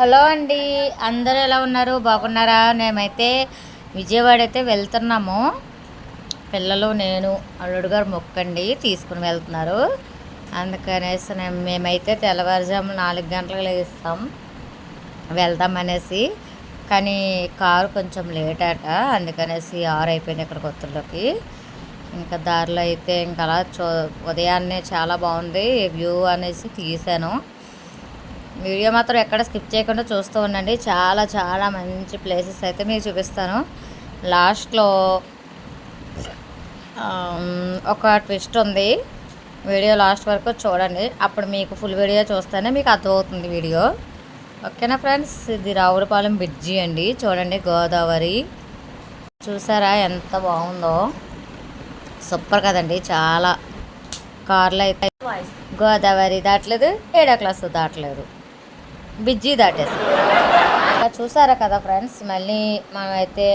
Hello అండి. అందరూ ఎలా ఉన్నారు? బాగున్నారా? మేమైతే విజయవాడ అయితే వెళ్తున్నాము. పిల్లలు నేను అల్లుడు గారు మొక్కండి తీసుకుని వెళ్తున్నారు. అందుకనేసి మేమైతే తెల్లవారుజాము నాలుగు గంటలకు లేస్తాం. వెళ్దాం అనేసి. కానీ కారు కొంచెం లేట్ అట. అందుకనేసి ఆరు అయిపోయింది ఇక్కడ కొత్తలోకి ఇంకా దారిలో అయితే ఇంకా అలా చూ ఉదయాన్నే చాలా బాగుంది. వ్యూ అనేసి తీసాను. వీడియో మాత్రం ఎక్కడ స్కిప్ చేయకుండా చూస్తూ ఉండండి. చాలా చాలా మంచి ప్లేసెస్ అయితే మీకు చూపిస్తాను. లాస్ట్లో ఒక ట్విస్ట్ ఉంది. వీడియో లాస్ట్ వరకు చూడండి. అప్పుడు మీకు ఫుల్ వీడియో చూస్తేనే మీకు అర్థమవుతుంది వీడియో. ఓకేనా ఫ్రెండ్స్ ఇది రావులపాలెం బ్రిడ్జి అండి. చూడండి గోదావరి. చూసారా ఎంత బాగుందో? సూపర్ కదండి. చాలా కార్లు అయితే గోదావరి దాటలేదు ఏడో క్లాస్ దాటలేదు. బిజ్జి దాటేసి అలా చూసారా కదా ఫ్రెండ్స్ మళ్ళీ మనమైతే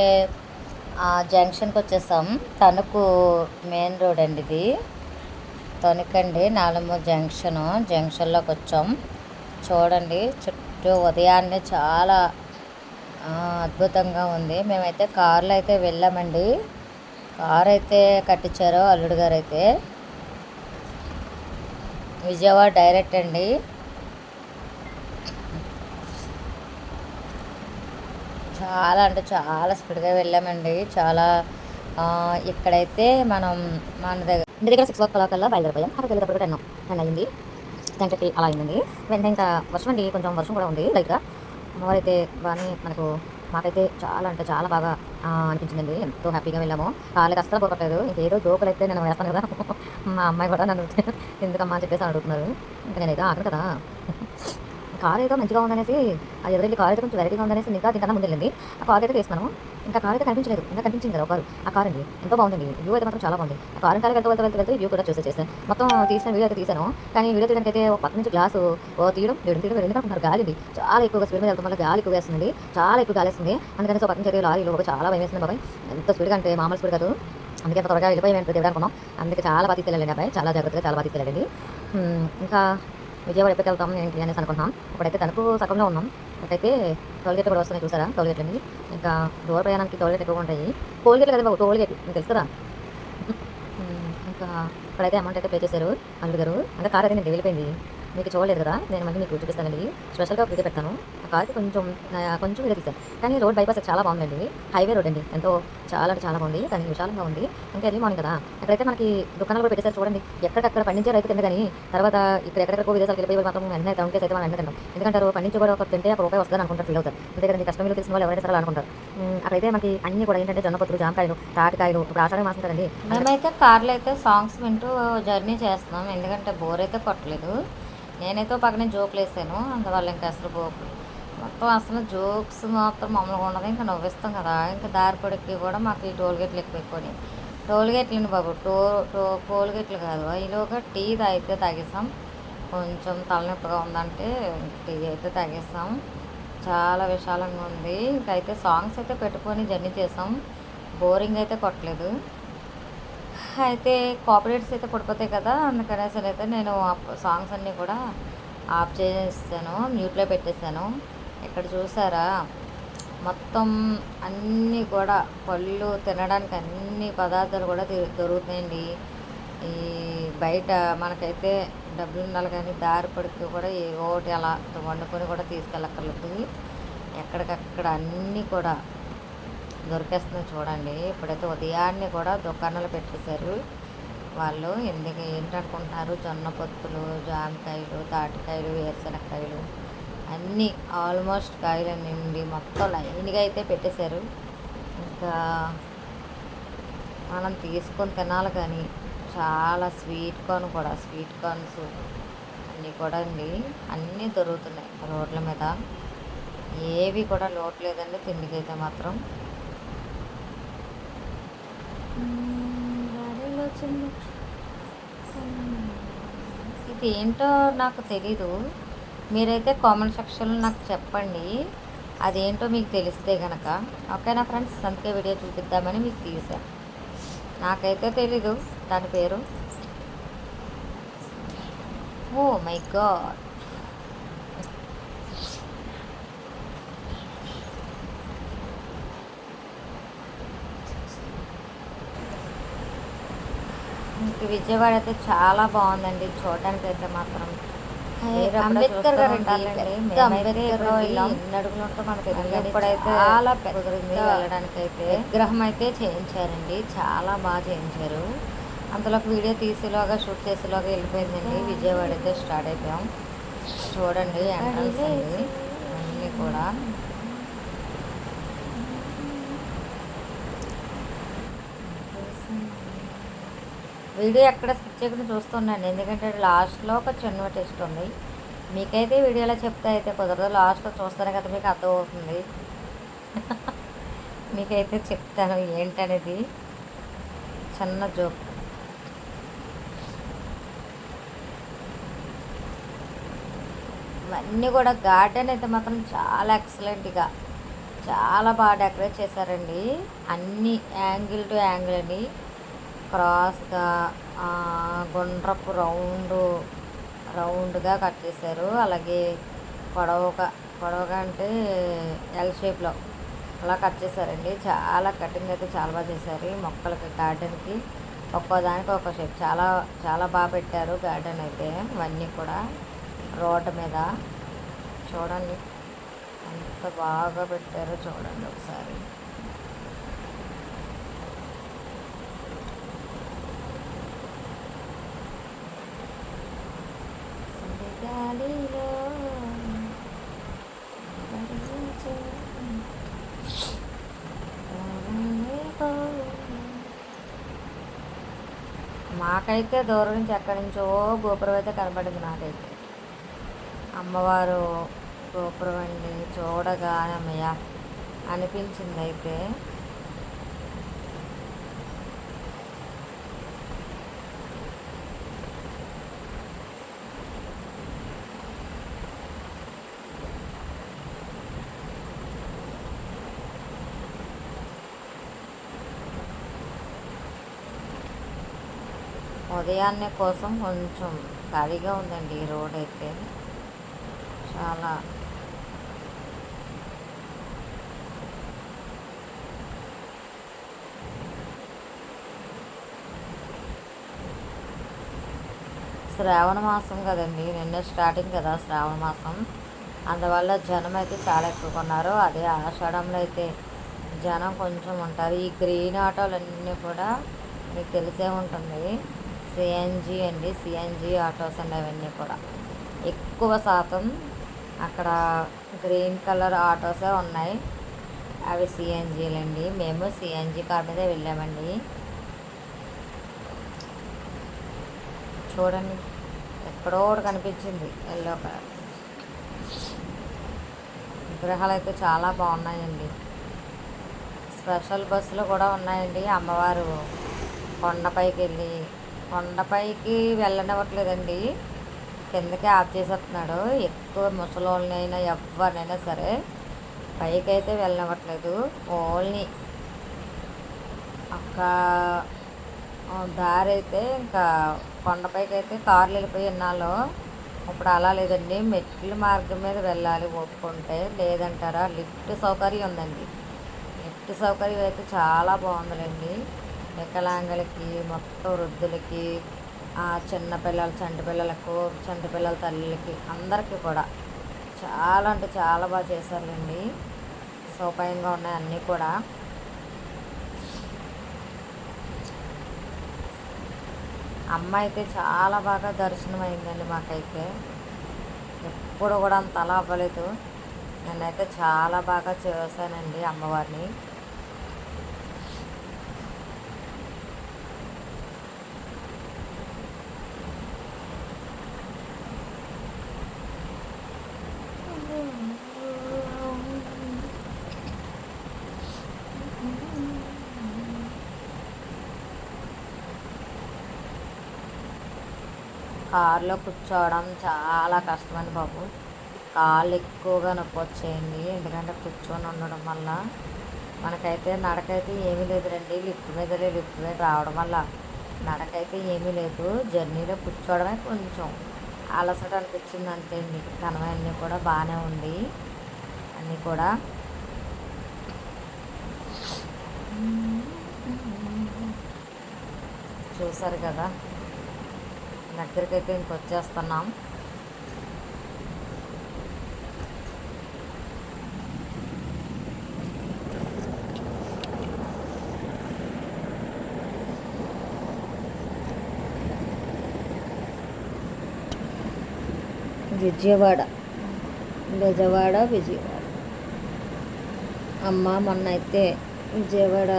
ఆ జంక్షన్కి వచ్చేసాం. తణుకు మెయిన్ రోడ్ అండి ఇది. తణుకండి నాలుగు జంక్షను జంక్షన్లోకి వచ్చాం. చూడండి చుట్టూ ఉదయాన్నే చాలా అద్భుతంగా ఉంది. మేమైతే కార్లో అయితే వెళ్ళామండి. కార్ అయితే కట్టించారు అల్లుడు గారు అయితే. విజయవాడ డైరెక్ట్ అండి. చాలా అంటే చాలా స్పీడ్గా వెళ్ళామండి. చాలా ఇక్కడైతే మనం మన దగ్గర ఇంటి దగ్గర సిక్స్ ఓ క్లాక్ కల్లా బయలుదేరిపోయాం. అక్కడికి వెళ్ళేటప్పుడు టెన్ టెన్ అయింది. టెన్ థర్టీ అలా అయిందండి. వెంటనే ఇంకా వర్షం అండి. కొంచెం వర్షం కూడా ఉంది లైట్గా. అమ్మవారైతే బాగానే మనకు మాకైతే చాలా అంటే చాలా బాగా అనిపించిందండి. ఎంతో హ్యాపీగా వెళ్ళాము. వాళ్ళకి అస్సలు పోగొట్టలేదు. ఇంకేదో జోకులు అయితే నేను వేస్తాను కదా. మా అమ్మాయి కూడా నన్ను ఎందుకమ్మా అని చెప్పేసి అడుగుతున్నారు. ఇంకా నేనైతే ఆగను కదా. కార్ ఏదో మంచిగా ఉందనేసి అది ఎదురెళ్ళి కార్ అయితే కొంచెం వెరైటీగా ఉందనేసి ఇంకా దీనికన్నా ముందు వెళ్ళింది ఆ కార్ అయితే వేసుకున్నాము. ఇంకా కార్ అయితే కనిపించలేదు. ఇంకా కనిపించింది కదా ఒక కారు ఆ కార్ అండి. ఎంతో బాగుందండి. వ్యూ అయితే మాత్రం చాలా బాగుంది. ఆ కార్ కాలకి వెళ్తూ వెళ్తూ వెళ్తూ వెళ్తూ వ్యూ కూడా చూసే చేస్తాను మొత్తం తీసిన వీడియో అయితే తీసాను కానీ వీడియో తీయడానికి అయితే ఒక పక్క నుంచి గ్లాసు ఓ తీయడం తీయడం తీయడం రెండు అనుకుంటున్నారు. గాలి చాలా ఎక్కువగా స్పీడ్ మీద వెళ్తాం వల్ల గాలి ఎక్కువ వేస్తుంది. చాలా ఎక్కువ గాలి వస్తుంది. అందుకని సో పక్క నుంచి అయితే లారీలో చాలా భయం వేస్తుంది బాబాయ్. ఎంత స్పీడ్గా అంటే మామూలు స్పీడ్ కాదు. అందుకే అంత త్వరగా వెళ్ళిపోయి మేము అనుకున్నాం. అందుకే చాలా బాగా తీసుకెళ్ళండి అబ్బాయి. చాలా జాగ్రత్తగా చాలా బాగా తీసుకెళ్ళండి ఇంకా విజయవాడ ఎప్పుడు వెళ్తాం ఏంటి అనేసి అనుకుంటున్నాం. ఇప్పుడైతే తణుకు సగంలో ఉన్నాం. ఇప్పుడైతే టోల్గేట్ కూడా వస్తున్నాయి చూసారా? టోల్గేట్ అండి. ఇంకా దూర ప్రయాణానికి టోల్గేట్ ఎక్కువ ఉంటాయి. టోల్గేట్లు కదా బాబు? టోల్గేట్ మీకు తెలుసు కదా? ఇంకా ఇక్కడైతే అమౌంట్ అయితే పే చేశారు. అందుగారు గారు. అంటే కార్ అయితే నేను వెళ్ళిపోయింది. మీకు చూడలేదు కదా నేను మళ్ళీ మీకు చూపిస్తానండి స్పెషల్గా వీడియో పెడతాను. ఆ కార్కి కొంచెం కొంచెం వీడియో తీశాను. కానీ రోడ్ బైపాస్ చాలా బాగుందండి. హైవే రోడ్ అండి. ఎంతో చాలా అంటే చాలా బాగుంది. కానీ విశాలంగా ఉంది. ఇంకా ఎర్లీ మార్నింగ్ కదా. అక్కడైతే మనకి దుకాణాలు కూడా పెట్టేసారు చూడండి. ఎక్కడెక్కడ పండించే రైతు తింటే కానీ తర్వాత ఇక్కడ ఎక్కడెక్కడికో విదేశాలకు వెళ్ళిపోయి మాత్రం వెంటనే టౌన్ అయితే వాళ్ళు వెంటనే తింటాం. ఎందుకంటారు పండించి కూడా ఒక తింటే ఒక రూపాయి వస్తుందని అనుకుంటారు ఫీల్ అవుతారు. అంతే కదండి కష్టంలో తెలిసిన వాళ్ళు ఎవరైనా సరే అనుకుంటారు. అక్కడైతే మనకి అన్ని కూడా ఏంటంటే జొన్నపత్రులు జామకాయలు తాటికాయలు ఇప్పుడు ఆషాఢం మాసం కదండి. మేమైతే కార్లో అయితే సాంగ్స్ వింటూ జర్నీ చేస్తున్నాం. ఎందుకంటే బోర్ అయితే కొట్టలేదు. నేనైతే పక్కనే జోకులు వేసాను. అందువల్ల ఇంకా అసలు బోకు మొత్తం అసలు జోక్స్ మాత్రం మామూలుగా ఉండదు. ఇంకా నవ్విస్తాం కదా. ఇంకా దారి పొడికి కూడా మాకు ఈ టోల్ గేట్లు ఎక్కువైపోయి టోల్ గేట్లు బాబు. టో టో టోల్ గేట్లు కాదు ఈలోగా టీ అయితే తాగేసాం. కొంచెం తలనొప్పిగా ఉందంటే టీ అయితే తాగేసాం. చాలా విశాలంగా ఉంది. ఇంకైతే సాంగ్స్ అయితే పెట్టుకొని జర్నీ చేసాం. బోరింగ్ అయితే కొట్టలేదు. అయితే కాపరేట్స్ అయితే పడిపోతాయి కదా అందుకనేసి అయితే నేను సాంగ్స్ అన్నీ కూడా ఆఫ్ చేసేసాను మ్యూట్లో పెట్టేస్తాను ఇక్కడ చూసారా? మొత్తం అన్నీ కూడా పళ్ళు తినడానికి అన్ని పదార్థాలు కూడా దొరుకుతాయండి. ఈ బయట మనకైతే డబ్బులు ఉండాలి కానీ దారి పడికి కూడా ఏ ఒకటి అలా వండుకొని కూడా తీసుకెళ్ళక్కర్లేదు. ఎక్కడికక్కడ అన్నీ కూడా దొరికేస్తుందో చూడండి. ఇప్పుడైతే ఉదయాన్నే కూడా దుకాణాలు పెట్టేశారు. వాళ్ళు ఎందుకు ఏంటనుకుంటున్నారు? జొన్న పొత్తులు జామకాయలు తాటికాయలు వేరుశనక్కాయలు అన్నీ ఆల్మోస్ట్ కాయలు నిండి మొత్తం లైన్గా అయితే పెట్టేశారు. ఇంకా మనం తీసుకొని తినాలి కానీ చాలా స్వీట్ కార్న్ కూడా స్వీట్ కార్న్స్ అన్నీ కూడా అండి. అన్నీ దొరుకుతున్నాయి రోడ్ల మీద. ఏవి కూడా లోటు లేదండి తిండికి అయితే మాత్రం. ఇది ఏంటో నాకు తెలీదు. మీరైతే కామెంట్ సెక్షన్లో నాకు చెప్పండి. అదేంటో మీకు తెలిస్తే కనుక ఓకేనా ఫ్రెండ్స్? అందుకే వీడియో చూపిద్దామని మీకు తీసాను నాకైతే తెలీదు. దాని పేరు? Oh my God. ఇంక విజయవాడ అయితే చాలా బాగుందండి. చూడడానికి అయితే మాత్రం. అంబేద్కర్ గారు మనకు ఇప్పుడైతే చాలా కుదిరింది వెళ్ళడానికి అయితే విగ్రహం అయితే చేయించారండి. చాలా బాగా చేయించారు. అంతలోకి వీడియో తీసేలోగా షూట్ చేసేలోగా వెళ్ళిపోయిందండి. విజయవాడ అయితే స్టార్ట్ అయిపోయాం. చూడండి ఎంట్రన్స్ అండి. అన్నీ కూడా. వీడియో ఎక్కడ స్కిప్ చేయకుండా చూస్తున్నాను ఎందుకంటే లాస్ట్లో ఒక చిన్న టెస్ట్ ఉంది. మీకైతే వీడియోలో చెప్తే అయితే కుదరదు. లాస్ట్లో చూస్తేనే కదా మీకు అర్థమవుతుంది. మీకైతే చెప్తాను ఏంటనేది. చిన్న జోక్ ఇవన్నీ కూడా గార్డెన్ అయితే మాత్రం చాలా ఎక్సలెంట్గా చాలా బాగా డెకరేట్ చేశారండి. అన్ని యాంగిల్ టు యాంగిల్ అండి. క్రాస్గా గుండ్రపు రౌండ్ రౌండ్గా కట్ చేశారు. అలాగే పొడవుగా పొడవుగా అంటే ఎల్ షేప్లో అలా కట్ చేశారండి. చాలా కటింగ్ అయితే చాలా బాగా చేశారు. మొక్కలకి గార్డెన్కి ఒక్కో దానికి ఒక్కో షేప్ చాలా చాలా బాగా పెట్టారు గార్డెన్ అయితే. ఇవన్నీ కూడా రోడ్డు మీద చూడండి. ఎంత బాగా పెట్టారో చూడండి ఒకసారి. సుడిగాలిలో మాకైతే దూరం నుంచి ఎక్కడి నుంచో గోపురం అయితే కనబడింది నాకైతే. అమ్మవారు గోపురం అండి చూడగా అమ్మయ్య అనిపించింది అయితే ఉదయాన్నే కోసం కొంచెం ఖాళీగా ఉందండి ఈ రోడ్ అయితే. చాలా. శ్రావణ మాసం కదండి నిన్న స్టార్టింగ్ కదా శ్రావణ మాసం. అందువల్ల జనం అయితే చాలా ఎక్కువ ఉన్నారు అదే ఆషాఢంలో అయితే జనం కొంచెం ఉంటారు. ఈ గ్రీన్ ఆటోలన్నీ కూడా మీకు తెలిసే ఉంటుంది. సిఎన్జి అండి. సిఎన్జి ఆటోస్ అండి అవన్నీ కూడా. ఎక్కువ శాతం అక్కడ గ్రీన్ కలర్ ఆటోసే ఉన్నాయి. అవి సిఎన్జీలండి మేము సిఎన్జి కార్ మీదే వెళ్ళామండి. చూడండి. ఎక్కడో కనిపించింది. Yellow colour. విగ్రహాలు అయితే చాలా బాగున్నాయండి. స్పెషల్ బస్సులు కూడా ఉన్నాయండి. అమ్మవారు కొండపైకి వెళ్ళి కొండపైకి వెళ్ళనివ్వట్లేదండి. కిందకే ఆఫ్ చేసేస్తున్నాడు. ఎక్కువ ముసలోళ్ళనైనా ఎవరినైనా సరే పైకి అయితే వెళ్ళనివ్వట్లేదు. ఓన్లీ ఒక దారి అయితే ఇంకా కొండపైకి అయితే కార్లు వెళ్ళిపోయి ఉన్నాలో ఇప్పుడు అలా లేదండి. మెట్ల మార్గం మీద వెళ్ళాలి ఒప్పుకుంటే. లేదంటారా? లిఫ్ట్ సౌకర్యం ఉందండి. లిఫ్ట్ సౌకర్యం అయితే చాలా బాగుందండి వికలాంగులకి మొత్తం వృద్ధులకి చిన్నపిల్లలు చంటిపిల్లలకు చంటిపిల్లల చంటి పిల్లలకు పిల్లల తల్లులకి అందరికీ కూడా చాలా అంటే చాలా బాగా చేశారులేండి. సౌకర్యంగా ఉన్నాయి అన్నీ కూడా. అమ్మ అయితే చాలా బాగా దర్శనం అయిందండి మాకైతే. ఎప్పుడు కూడా అంత అలా అవ్వలేదు. నేనైతే చాలా బాగా చేశానండి అమ్మవారిని. కారులో కూర్చోవడం చాలా కష్టమండి బాబు. కాళ్ళు ఎక్కువగా నొప్పి వచ్చేయండి ఎందుకంటే కూర్చొని ఉండడం వల్ల మనకైతే నడకైతే ఏమీ లేదు రండి లిఫ్ట్ మీద లిఫ్ట్ మీద రావడం వల్ల నడకైతే ఏమీ లేదు. జర్నీలో కూర్చోవడమే కొంచెం అలసట అనిపించింది అంతే అండి. కనవన్నీ కూడా బాగానే ఉంది. అన్నీ కూడా. చూసారు కదా? దగ్గరికైతే ఇంకొచ్చేస్తున్నాం విజయవాడ విజయవాడ విజయవాడ. అమ్మ మొన్న అయితే విజయవాడ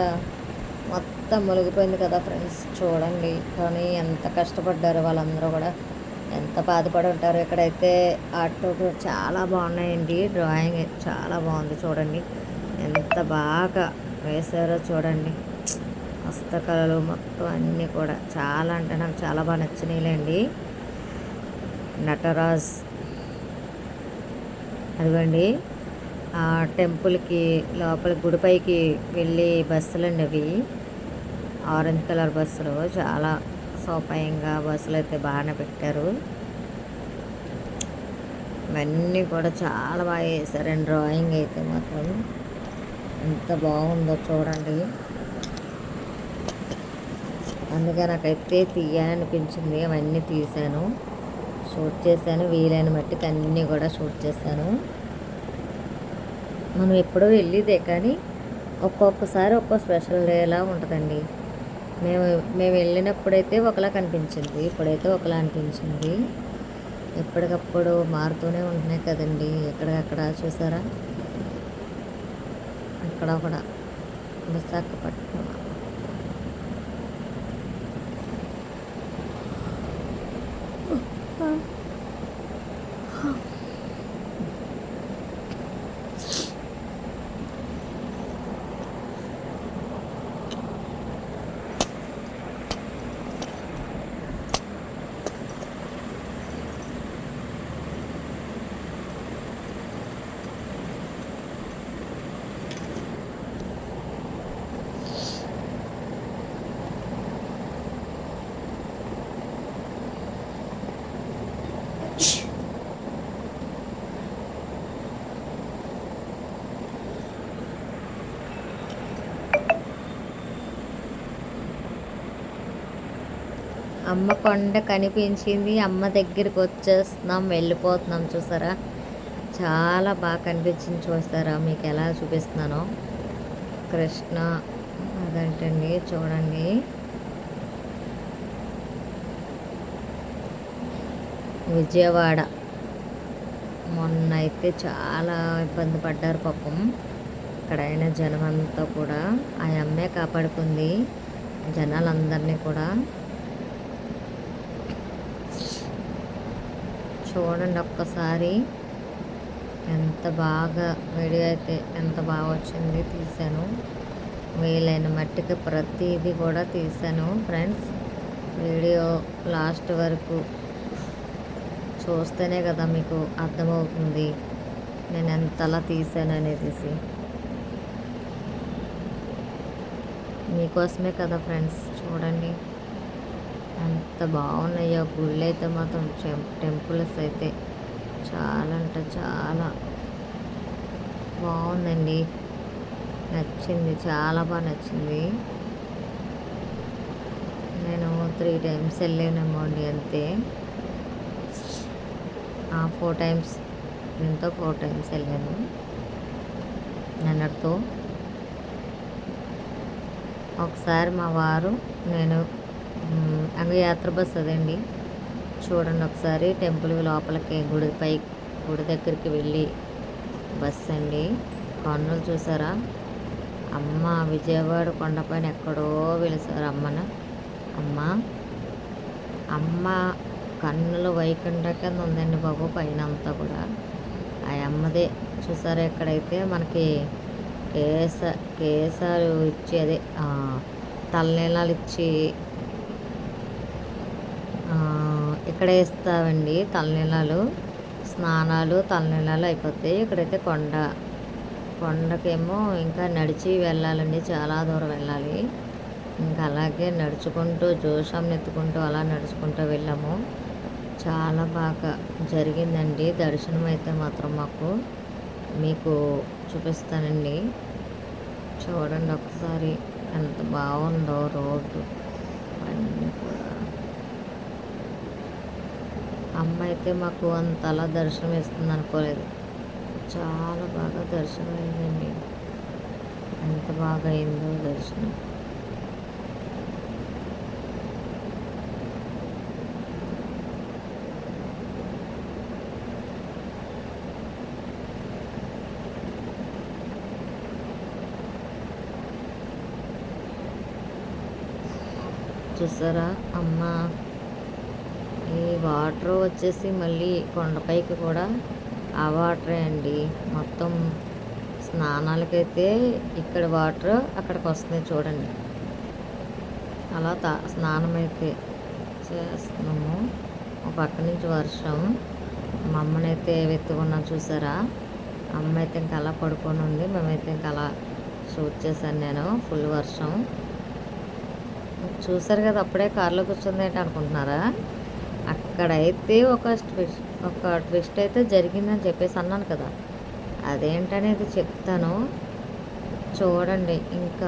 మొత్తం మునిగిపోయింది కదా ఫ్రెండ్స్. చూడండి కానీ ఎంత కష్టపడ్డారు వాళ్ళందరూ కూడా. ఎంత బాధపడి ఉంటారు. ఇక్కడైతే ఆటో చాలా బాగున్నాయండి. డ్రాయింగ్ చాలా బాగుంది చూడండి. ఎంత బాగా వేశారో చూడండి. హస్తకళలు మొత్తం అన్నీ కూడా చాలా అంటే నాకు చాలా బాగా నచ్చినాయిలేండి. నటరాజ్ అదిగోండి. ఆ టెంపుల్కి లోపల గుడిపైకి వెళ్ళి బస్సులు అండి అవి. ఆరెంజ్ కలర్ బస్సులు చాలా సౌపాయంగా బస్సులు అయితే బాగానే పెట్టారు. ఇవన్నీ కూడా చాలా బాగా వేసారండి డ్రాయింగ్ అయితే మాత్రం ఎంత బాగుందో చూడండి. అందుకే నాకైతే తీయాలనిపించింది. అవన్నీ తీశాను. షూట్ చేశాను. వీలైన మట్టికి అన్నీ కూడా షూట్ చేశాను. మనం ఎప్పుడో వెళ్ళేదే కానీ ఒక్కొక్కసారి ఒక్కో స్పెషల్ డేలా ఉంటుందండి. మేము మేము వెళ్ళినప్పుడైతే ఒకలా కనిపించింది. ఇప్పుడైతే ఒకలా అనిపించింది. ఎప్పటికప్పుడు మారుతూనే ఉంటున్నాయి కదండి. ఎక్కడికక్కడ చూసారా? అక్కడ కూడా విశాఖపట్నం అమ్మ కొండ కనిపించింది. అమ్మ దగ్గరికి వచ్చేస్తున్నాం వెళ్ళిపోతున్నాం చూసారా? చాలా బాగా కనిపించింది చూస్తారా మీకు ఎలా చూపిస్తున్నానో? కృష్ణ అదంటండి చూడండి. విజయవాడ. మొన్న అయితే చాలా ఇబ్బంది పడ్డారు పాపం. ఇక్కడైన జనం అంతా కూడా. ఆ అమ్మే కాపాడుకుంది. జనాలందరినీ కూడా. చూడండి ఒక్కసారి. ఎంత బాగా వీడియో అయితే ఎంత బాగా వచ్చింది తీసాను. వీలైన మట్టికి ప్రతిదీ కూడా తీసాను ఫ్రెండ్స్. వీడియో లాస్ట్ వరకు చూస్తేనే కదా మీకు అర్థమవుతుంది నేను ఎంతలా తీసాను అనేది. మీకోసమే కదా ఫ్రెండ్స్ చూడండి. అంత బాగున్నాయో గుళ్ళు అయితే మాత్రం. టెంపుల్స్ అయితే చాలా అంటే చాలా బాగుందండి. నచ్చింది చాలా బాగా నచ్చింది. నేను త్రీ టైమ్స్ వెళ్ళానేమో అండి అంతే. ఫోర్ టైమ్స్ దీంతో ఫోర్ టైమ్స్ వెళ్ళాను నిన్నటితో ఒకసారి మా వారు నేను అంగయాత్ర బస్ అదండి. చూడండి ఒకసారి టెంపుల్ లోపలికి గుడి పై గుడి దగ్గరికి వెళ్ళి బస్ అండి. కొండలు చూసారా? అమ్మ విజయవాడ కొండపైన ఎక్కడో వెలిసారు అమ్మను. అమ్మ అమ్మ కన్నుల వైకుంఠ కింద ఉందండి బాబు పైన అంతా కూడా. ఆ అమ్మదే చూసారా ఎక్కడైతే? మనకి కేస కేసాలు ఇచ్చి అదే తలనీలాలు ఇచ్చి ఇక్కడే ఇస్తామండి తలనీలాలు. స్నానాలు తలనీలాలు అయిపోతాయి. ఇక్కడైతే కొండ. కొండకేమో ఇంకా నడిచి వెళ్ళాలండి. చాలా దూరం వెళ్ళాలి. ఇంకా అలాగే నడుచుకుంటూ జోషం ఎత్తుకుంటూ అలా నడుచుకుంటూ వెళ్ళాము. చాలా బాగా జరిగిందండి. దర్శనం అయితే మాత్రం మాకు మీకు చూపిస్తానండి. చూడండి ఒకసారి ఎంత బాగుందో రోడ్డు అన్నీ అమ్మ అయితే మాకు అంతలా దర్శనం ఇస్తుంది అనుకోలేదు. చాలా బాగా దర్శనం అయిందండి. ఎంత బాగా అయిందో దర్శనం. చూసారా? అమ్మ ఈ వాటర్ వచ్చేసి మళ్ళీ కొండపైకి కూడా ఆ వాటరే అండి. మొత్తం స్నానాలకైతే ఇక్కడ వాటర్ అక్కడికి వస్తున్నాయి చూడండి. అలా తా స్నానం అయితే చేస్తున్నాము. ఒక పక్క నుంచి వర్షం. మా అమ్మనైతే వెతుకున్నాం చూసారా? అమ్మ అయితే ఇంకా అలా పడుకొని ఉంది. మేమైతే ఇంకా అలా షూట్ చేశాను నేను. ఫుల్ వర్షం. చూసారు కదా అప్పుడే కారులో కూర్చుంది ఏంటి అనుకుంటున్నారా? అక్కడైతే ఒక ట్విస్ట్ ఒక ట్విస్ట్ అయితే జరిగిందని చెప్పేసి అన్నాను కదా. అదేంటనేది చెప్తాను. చూడండి ఇంకా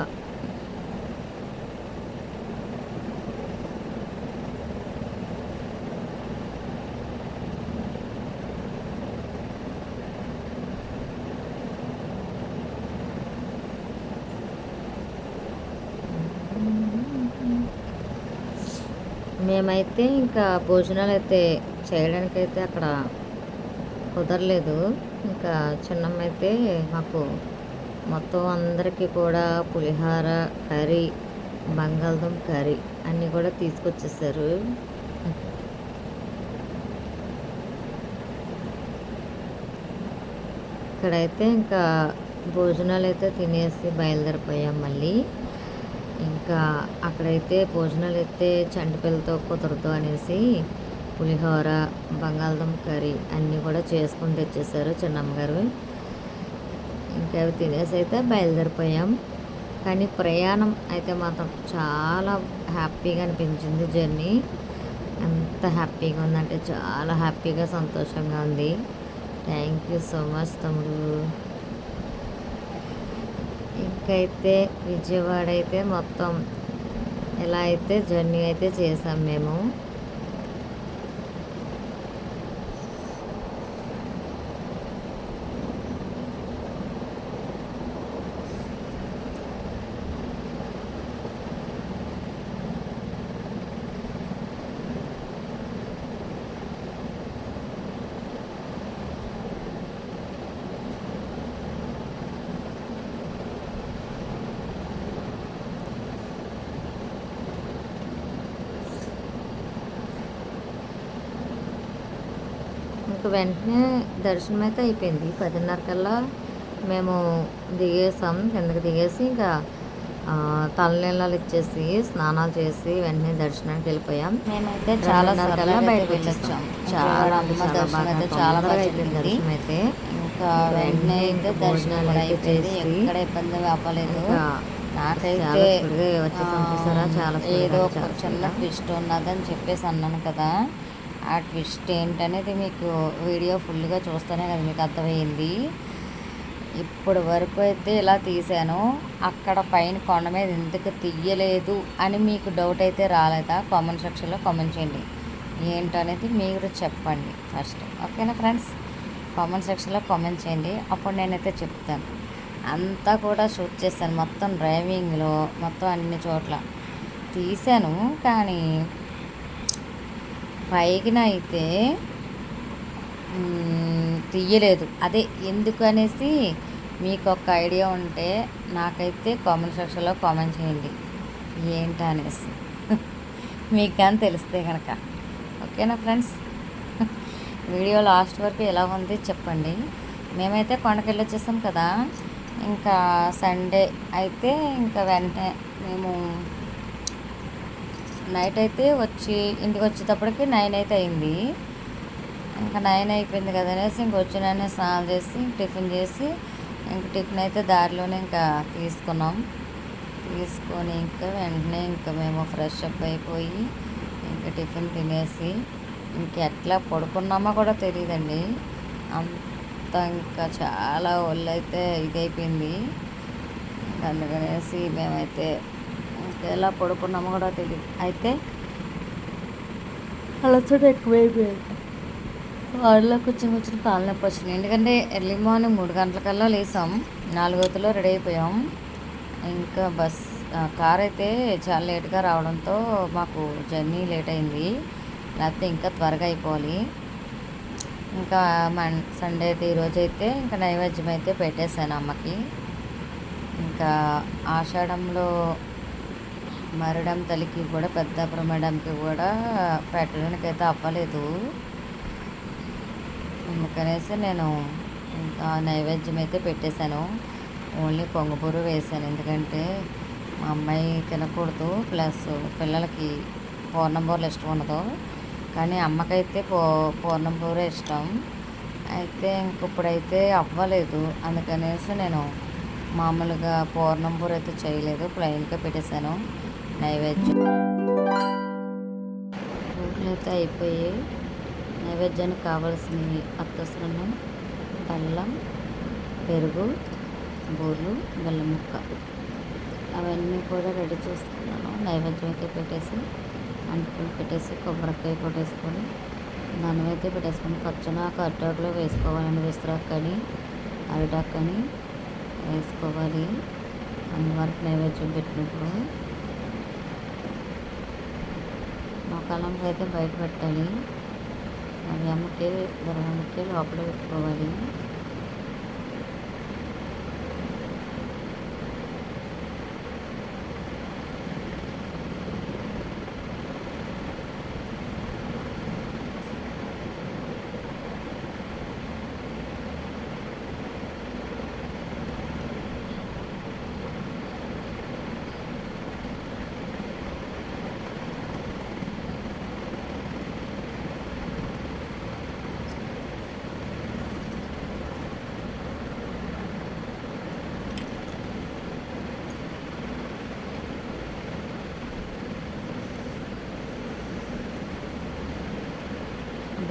మేమైతే ఇంకా భోజనాలు అయితే చేయడానికైతే అక్కడ కుదరలేదు. ఇంకా చిన్నమ్మ అయితే మాకు మొత్తం అందరికీ కూడా పులిహార కర్రీ బంగాళదుంప కర్రీ అన్నీ కూడా తీసుకొచ్చేసారు. ఇక్కడైతే ఇంకా భోజనాలు అయితే తినేసి బయలుదేరిపోయాం మళ్ళీ. ఇంకా అక్కడైతే భోజనాలు అయితే చంటిపిల్లతో కుదరదు అనేసి పులిహోర బంగాళదుంప కర్రీ అన్నీ కూడా చేసుకొని తెచ్చేసారు చిన్నమ్మగారు. ఇంకా అవి తినేసి అయితే బయలుదేరిపోయాం. కానీ ప్రయాణం అయితే మాత్రం చాలా హ్యాపీగా అనిపించింది జర్నీ. ఎంత హ్యాపీగా ఉందంటే చాలా హ్యాపీగా సంతోషంగా ఉంది. థ్యాంక్ యూ సో మచ్ తమ్ముడు. ఇంకైతే విజయవాడ అయితే మొత్తం ఎలా అయితే జర్నీ అయితే చేసాం మేము. ఇంకా వెంటనే దర్శనం అయితే అయిపోయింది. పదిన్నర కల్లా మేము దిగేసాం. కిందకి దిగేసి ఇంకా తలనీళ్ళలు ఇచ్చేసి స్నానాలు చేసి వెంటనే దర్శనానికి వెళ్ళిపోయాం. మేమైతే చాలా కల్లా బయటకు వచ్చేసాం చాలా దర్శనం బాగా అయితే చాలా బాగా అయిపోయింది అయితే. ఇంకా వెంటనే అయితే దర్శనం కూడా అయిపోయింది. ఎక్కడ ఇబ్బంది అవ్వలేదు ఇంకా నాకైతే చాలా వచ్చేసాం చూసారా? ఏదో ఒక చిన్న. ట్విస్ట్ ఉన్నదని చెప్పేసి అన్నాను కదా. ఆ ట్విస్ట్ ఏంటనేది మీకు వీడియో ఫుల్గా చూస్తేనే కదా మీకు అర్థమైంది. ఇప్పుడు వరకు అయితే ఇలా తీసాను అక్కడ పైన కొండ మీద ఎందుకు తీయలేదు అని మీకు డౌట్ అయితే రాలేదా? కామెంట్ సెక్షన్లో కామెంట్ చేయండి. ఏంటనేది మీరు చెప్పండి ఫస్ట్ ఓకేనా ఫ్రెండ్స్ కామెంట్ సెక్షన్లో కామెంట్ చేయండి. అప్పుడు నేనైతే చెప్తాను. అంతా కూడా షూట్ చేశాను మొత్తం డ్రైవింగ్లో మొత్తం అన్ని చోట్ల. తీశాను కానీ పైకిన అయితే తీయలేదు. అదే ఎందుకు అనేసి మీకు ఒక ఐడియా ఉంటే నాకైతే కామెంట్ సెక్షన్లో కామెంట్ చేయండి. ఏంటి అనేసి మీకు కానీ తెలిస్తే కనుక ఓకేనా ఫ్రెండ్స్? వీడియో లాస్ట్ వరకు ఎలా ఉంది చెప్పండి. మేమైతే కొండకెళ్ళి వచ్చేసాం కదా. ఇంకా సండే అయితే ఇంకా వెంటనే మేము నైట్ అయితే వచ్చి ఇంటికి వచ్చేటప్పటికి నైన్ అయితే అయింది. ఇంకా నైన్ అయిపోయింది కదా అనేసి ఇంక వచ్చిన స్నానం చేసి టిఫిన్ చేసి ఇంక టిఫిన్ అయితే దారిలోనే ఇంకా తీసుకున్నాం. తీసుకొని ఇంకా వెంటనే ఇంకా మేము ఫ్రెష్ అప్ అయిపోయి ఇంకా టిఫిన్ తినేసి ఇంక ఎట్లా పడుకున్నామో కూడా తెలియదండి. అంత ఇంకా చాలా ఒళ్ళు అయితే ఇదైపోయింది. అందుకనేసి మేమైతే ఎలా పడుకున్నామో కూడా తెలియదు అయితే అలసట ఎక్కువైపోయింది. కారులో కూర్చొని కూర్చొని కాలు నొప్పి వచ్చింది. ఎందుకంటే ఎర్లీ మార్నింగ్ మూడు గంటలకల్లా లేసాం. నాలుగవతలో రెడీ అయిపోయాం. ఇంకా బస్ కార్ అయితే చాలా లేట్గా రావడంతో మాకు జర్నీ లేట్ అయింది. లేకపోతే ఇంకా త్వరగా అయిపోవాలి. ఇంకా మన్ సండే అయితే ఈరోజు అయితే ఇంకా నైవేద్యం అయితే పెట్టేశాను అమ్మకి. ఇంకా ఆషాఢంలో మరడం తల్లికి కూడా పెద్దాపురం మేడంకి కూడా పెట్టడానికి అయితే అవ్వలేదు. అందుకనేసి నేను ఇంకా నైవేద్యం అయితే పెట్టేశాను. ఓన్లీ పొంగపూరు వేసాను ఎందుకంటే మా అమ్మాయి తినకూడదు. ప్లస్ పిల్లలకి పూర్ణంబూరలు ఇష్టం ఉండదు. కానీ అమ్మకైతే పూ పూర్ణంబూరే ఇష్టం. అయితే ఇంక ఇప్పుడైతే అవ్వలేదు. అందుకనేసి నేను మామూలుగా పూర్ణంబూర అయితే చేయలేదు. ప్లైన్గా పెట్టేశాను. నైవేద్యం. ఊర్లు అయితే అయిపోయి నైవేద్యానికి కావాల్సినవి అత్తసరణం బెల్లం పెరుగు బూర్లు బెల్లం ముక్క. అవన్నీ కూడా రెడీ చేసుకున్నాను. నైవేద్యం అయితే పెట్టేసి అంటుకులు పెట్టేసి కొబ్బరికాయ కొట్టేసుకొని దాని అయితే పెట్టేసుకొని పచ్చనాకు అట్టాకులో వేసుకోవాలండి విస్తరాకు అని అరిటాకు వేసుకోవాలి. అమ్మవారికి నైవేద్యం పెట్టినప్పుడు మొక్కలంలో అయితే బయట పెట్టాలి. మరి అమ్మకి దుర్గమ్మకి లోపల పెట్టుకోవాలి.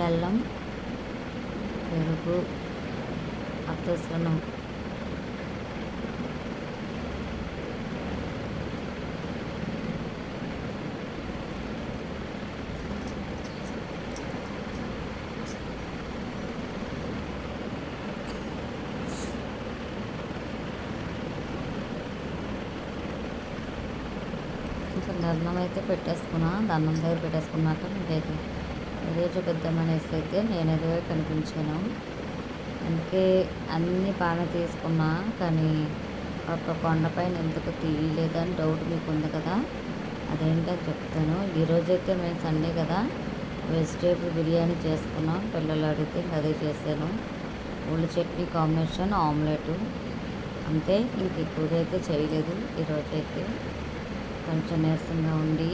బెల్లం పెరుగు అత్తసనం. ఇంకా దండం అయితే పెట్టేసుకున్నా. దండం దగ్గర పెట్టేసుకున్నాక మీకైతే వీడియో చూపిద్దామనేసి అయితే నేను ఎదురు కనిపించాను. అందుకే అన్ని బాగా తీసుకున్నా కానీ ఒక కొండపైన ఎందుకు తీయలేదని డౌట్ మీకు ఉంది కదా. అదేంటో చెప్తాను. ఈరోజైతే మేము సండే కదా వెజిటేబుల్ బిర్యానీ చేసుకున్నాం. పిల్లలు అడిగితే అదే చేశాను. ఉల్లి చట్నీ కాంబినేషన్ ఆమ్లెట్. అంతే ఇంక ఎక్కువగా అయితే చేయలేదు ఈరోజైతే కొంచెం నీరసంగా ఉండి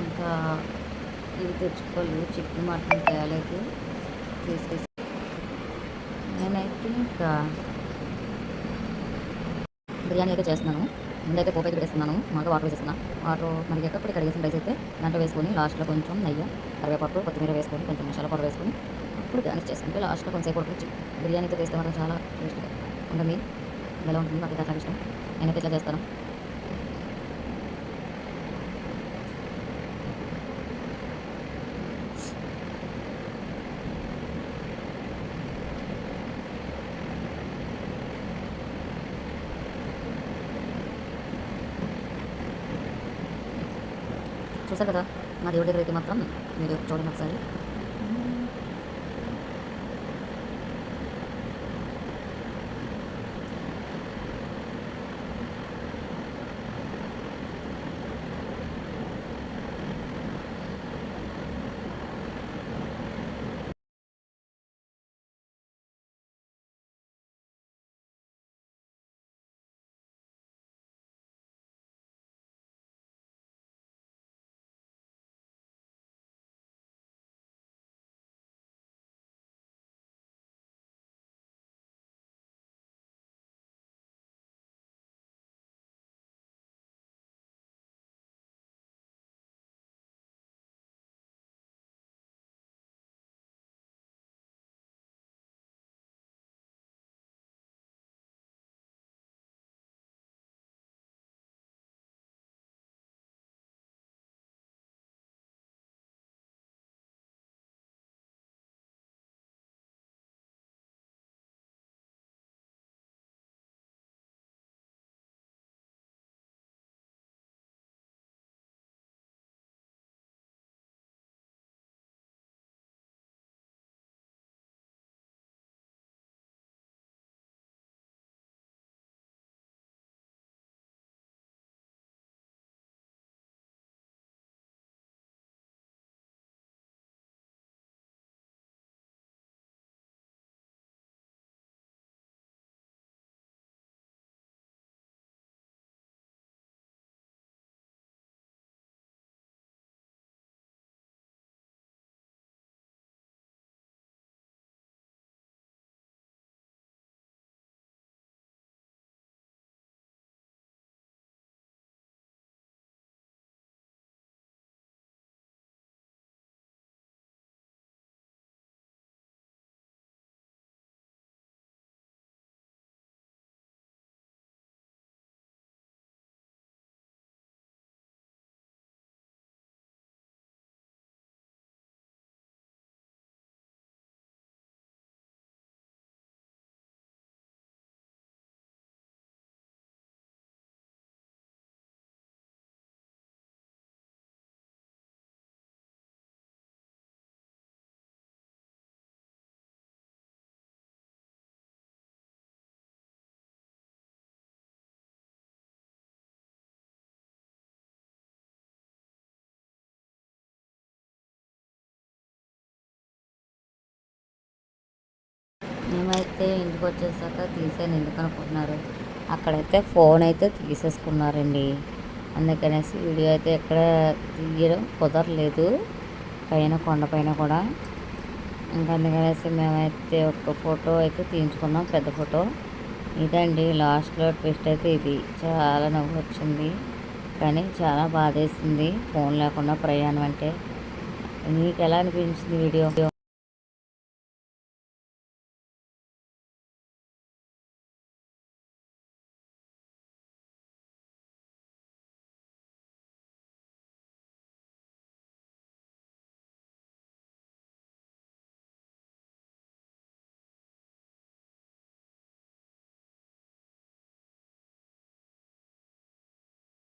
ఇంకా ఇవి తెచ్చుకోలేదు చికెన్ మటన్ తేలేదు. తీసుకొచ్చి నేనైతే ఇంకా బిర్యానీ అయితే చేస్తున్నాను. ముందైతే పోపు అయితే పెట్టేస్తున్నాను. మాకు వాటర్ వేసేస్తున్నాను వాటర్ మరిగాక ఇప్పుడు కడిగేసిన రైస్ అయితే దాంట్లో వేసుకొని లాస్ట్లో కొంచెం నెయ్యి కరివేపాకు కొత్తిమీర వేసుకొని కొంచెం మసాలా పౌడర్ వేసుకొని అప్పుడు గార్నిష్ చేసుకుంటే లాస్ట్లో కొంచెంసేపు ఉడికించి బిర్యానీ అయితే వేస్తే మాత్రం చాలా టేస్ట్గా ఉంటుంది. ఎలా ఉంటుంది? నాకు అట్లా ఇష్టం. నేనైతే ఇట్లా చేస్తాను. మేమైతే ఇంటికి వచ్చేసాక తీసాను ఎందుకు అనుకుంటున్నారు అక్కడైతే ఫోన్ అయితే తీసేసుకున్నారండి. అందుకనేసి వీడియో అయితే ఎక్కడ తీయడం కుదరలేదు. పైన కొండపైన కూడా. ఇంకా అందుకనేసి మేమైతే ఒక ఫోటో అయితే తీయించుకున్నాం. పెద్ద ఫోటో. ఇదండి లాస్ట్లో ట్విస్ట్ అయితే ఇది. చాలా నవ్వు వచ్చింది కానీ చాలా బాధేసింది. ఫోన్ లేకుండా ప్రయాణం అంటే. మీకు ఎలా అనిపించింది వీడియో?